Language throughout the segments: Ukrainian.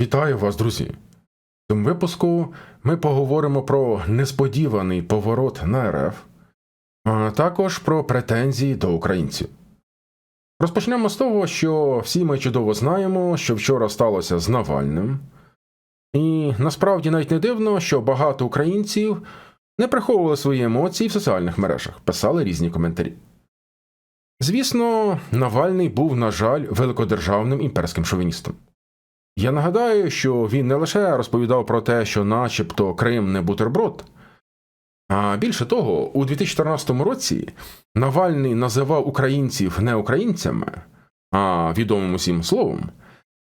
Вітаю вас, друзі! В цьому випуску ми поговоримо про несподіваний поворот на РФ, а також про претензії до українців. Розпочнемо з того, що всі ми чудово знаємо, що вчора сталося з Навальним, і насправді навіть не дивно, що багато українців не приховували свої емоції в соціальних мережах, писали різні коментарі. Звісно, Навальний був, на жаль, великодержавним імперським шовіністом. Я нагадаю, що він не лише розповідав про те, що начебто Крим не бутерброд, а більше того, у 2014 році Навальний називав українців не українцями, а відомим усім словом.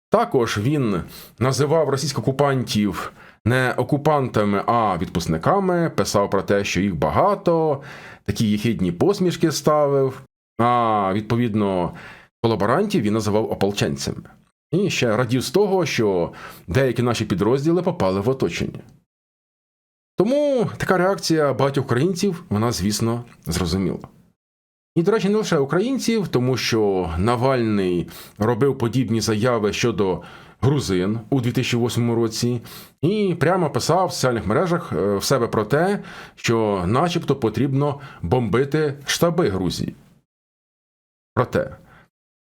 Також він називав російських окупантів не окупантами, а відпускниками, писав про те, що їх багато, такі єхидні посмішки ставив, а відповідно колаборантів він називав ополченцями. І ще радів з того, що деякі наші підрозділи попали в оточення. Тому така реакція багатьох українців, вона, звісно, зрозуміла. І, до речі, не лише українців, тому що Навальний робив подібні заяви щодо грузин у 2008 році, і прямо писав в соціальних мережах е, в себе про те, що начебто потрібно бомбити штаби Грузії. Проте,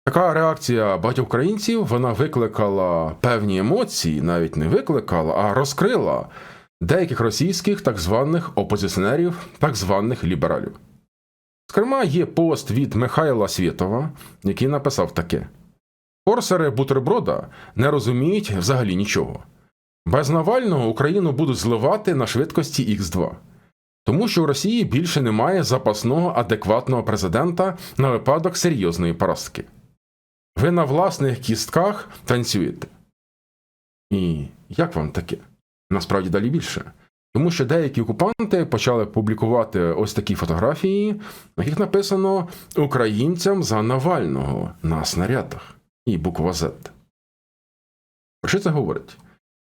Така реакція багатьох українців вона викликала певні емоції, навіть не викликала, а розкрила деяких російських так званих опозиціонерів, так званих лібералів. Зокрема, є пост від Михайла Свєтова, який написав таке: Форсери бутерброда не розуміють взагалі нічого. Без Навального Україну будуть зливати на швидкості Х2. Тому що у Росії більше немає запасного адекватного президента на випадок серйозної поразки. Ви на власних кістках танцюєте. І як вам таке? Насправді далі більше. Тому що деякі окупанти почали публікувати ось такі фотографії, на яких написано Українцям за Навального на снарядах і буква Z. Про що це говорить?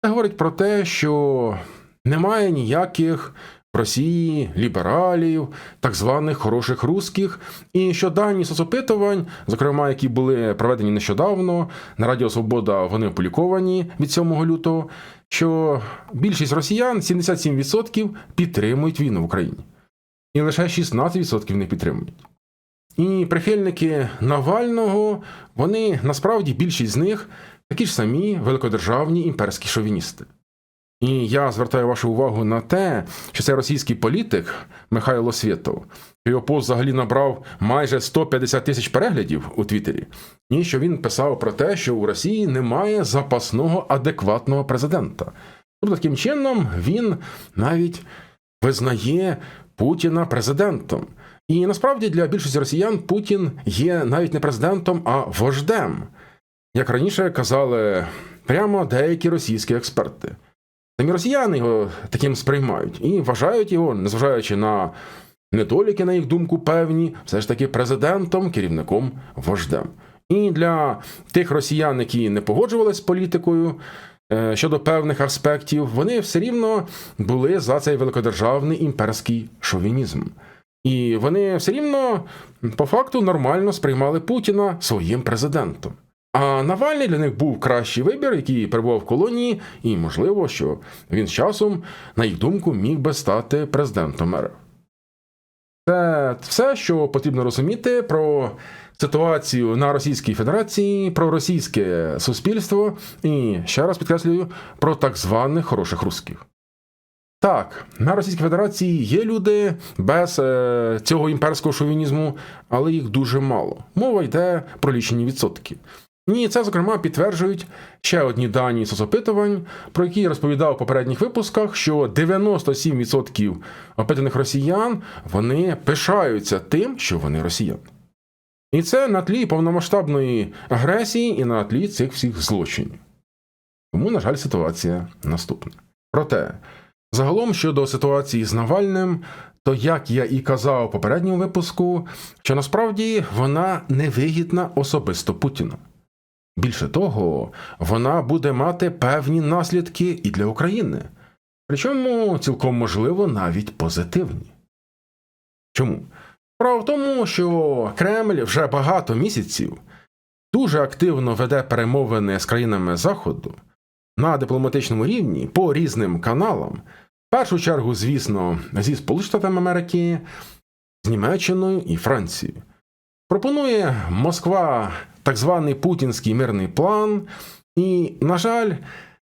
Це говорить про те, що немає ніяких Росії лібералів, так званих хороших русських, і що дані соцопитувань, зокрема, які були проведені нещодавно на Радіо Свобода, вони опубліковані від 7 лютого, що більшість росіян, 77%, підтримують війну в Україні, і лише 16% не підтримують. І прихильники Навального, вони насправді більшість з них такі ж самі великодержавні імперські шовіністи. І я звертаю вашу увагу на те, що цей російський політик Михайло Свєтов, його пост взагалі набрав майже 150 тисяч переглядів у Твіттері, і що він писав про те, що у Росії немає запасного адекватного президента. Тобто, таким чином він навіть визнає Путіна президентом. І насправді для більшості росіян Путін є навіть не президентом, а вождем, як раніше казали прямо деякі російські експерти. Самі росіяни його таким сприймають і вважають його, незважаючи на недоліки, на їх думку, певні, все ж таки президентом, керівником, вождем. І для тих росіян, які не погоджувалися з політикою е, щодо певних аспектів, вони все рівно були за цей великодержавний імперський шовінізм. І вони все рівно по факту нормально сприймали Путіна своїм президентом. А Навальний для них був кращий вибір, який перебував в колонії, і можливо, що він з часом, на їх думку, міг би стати президентом РФ. Це все, що потрібно розуміти про ситуацію на Російській Федерації, про російське суспільство і ще раз підкреслюю про так званих хороших русських. Так, на Російській Федерації є люди без е, цього імперського шовінізму, але їх дуже мало. Мова йде про лічені відсотки. І це, зокрема, підтверджують ще одні дані соцопитувань, про які я розповідав у попередніх випусках, що 97% опитаних росіян вони пишаються тим, що вони росіяни. І це на тлі повномасштабної агресії і на тлі цих всіх злочинів. Тому, на жаль, ситуація наступна. Проте, загалом щодо ситуації з Навальним, то як я і казав у попередньому випуску, що насправді вона невигідна особисто Путіну. Більше того, вона буде мати певні наслідки і для України, причому цілком можливо навіть позитивні. Чому? Справа в тому, що Кремль вже багато місяців дуже активно веде перемовини з країнами Заходу, на дипломатичному рівні по різним каналам, в першу чергу, звісно, зі Сполученими Америки, з Німеччиною і Францією. Пропонує Москва так званий путінський мирний план, і, на жаль,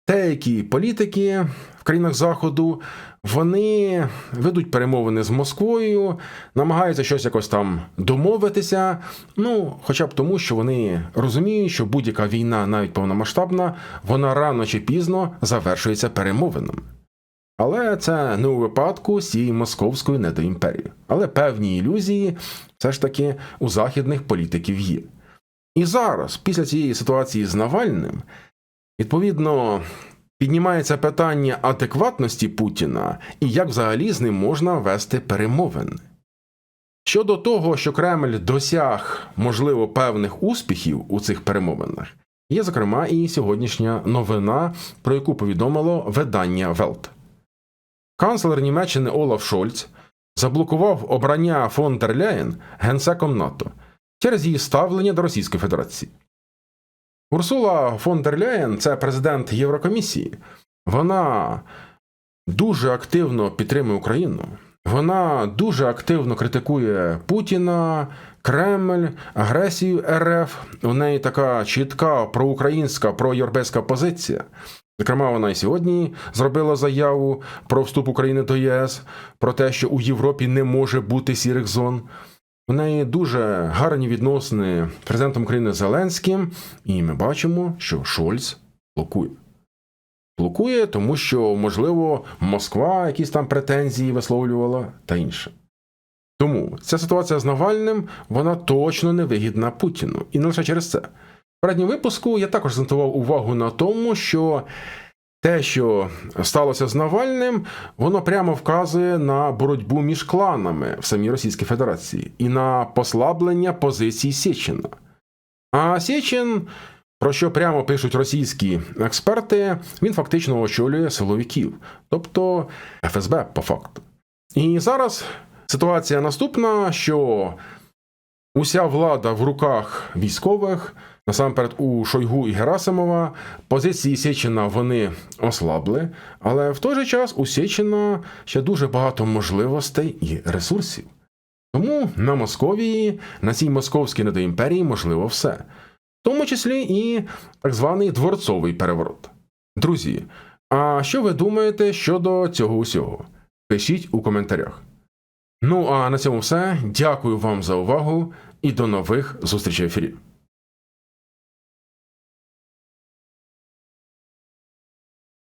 деякі політики в країнах Заходу вони ведуть перемовини з Москвою, намагаються щось якось там домовитися. Ну, хоча б тому, що вони розуміють, що будь-яка війна, навіть повномасштабна, вона рано чи пізно завершується перемовинами. Але це не у випадку з цієї московської недоімперії. Але певні ілюзії все ж таки у західних політиків є. І зараз, після цієї ситуації з Навальним, відповідно, піднімається питання адекватності Путіна і як взагалі з ним можна вести перемовини. Щодо того, що Кремль досяг, можливо, певних успіхів у цих перемовинах, є, зокрема, і сьогоднішня новина, про яку повідомило видання Велт. Канцлер Німеччини Олаф Шольц заблокував обрання фон дер Ляєн генсеком НАТО через її ставлення до Російської Федерації. Урсула фон дер Ляєн це президент Єврокомісії. Вона дуже активно підтримує Україну. Вона дуже активно критикує Путіна, Кремль, агресію РФ. У неї така чітка проукраїнська, проєвропейська позиція. Зокрема, вона і сьогодні зробила заяву про вступ України до ЄС, про те, що у Європі не може бути сірих зон. У неї дуже гарні відносини з президентом України Зеленським, і ми бачимо, що Шольц блокує. Блокує, тому що, можливо, Москва якісь там претензії висловлювала та інше. Тому ця ситуація з Навальним вона точно не вигідна Путіну. І не лише через це. В передньому випуску я також акцентував увагу на тому, що те, що сталося з Навальним, воно прямо вказує на боротьбу між кланами в самій Російській Федерації і на послаблення позицій Сєчина. А Сєчин, про що прямо пишуть російські експерти, він фактично очолює силовиків, тобто ФСБ по факту. І зараз ситуація наступна, що уся влада в руках військових. Насамперед, у Шойгу і Герасимова позиції Сєчина вони ослабли, але в той же час у Сєчина ще дуже багато можливостей і ресурсів. Тому на Московії, на цій московській недоімперії можливо все, в тому числі і так званий дворцовий переворот. Друзі, а що ви думаєте щодо цього усього? Пишіть у коментарях. Ну а на цьому все. Дякую вам за увагу і до нових зустрічей в ефірі.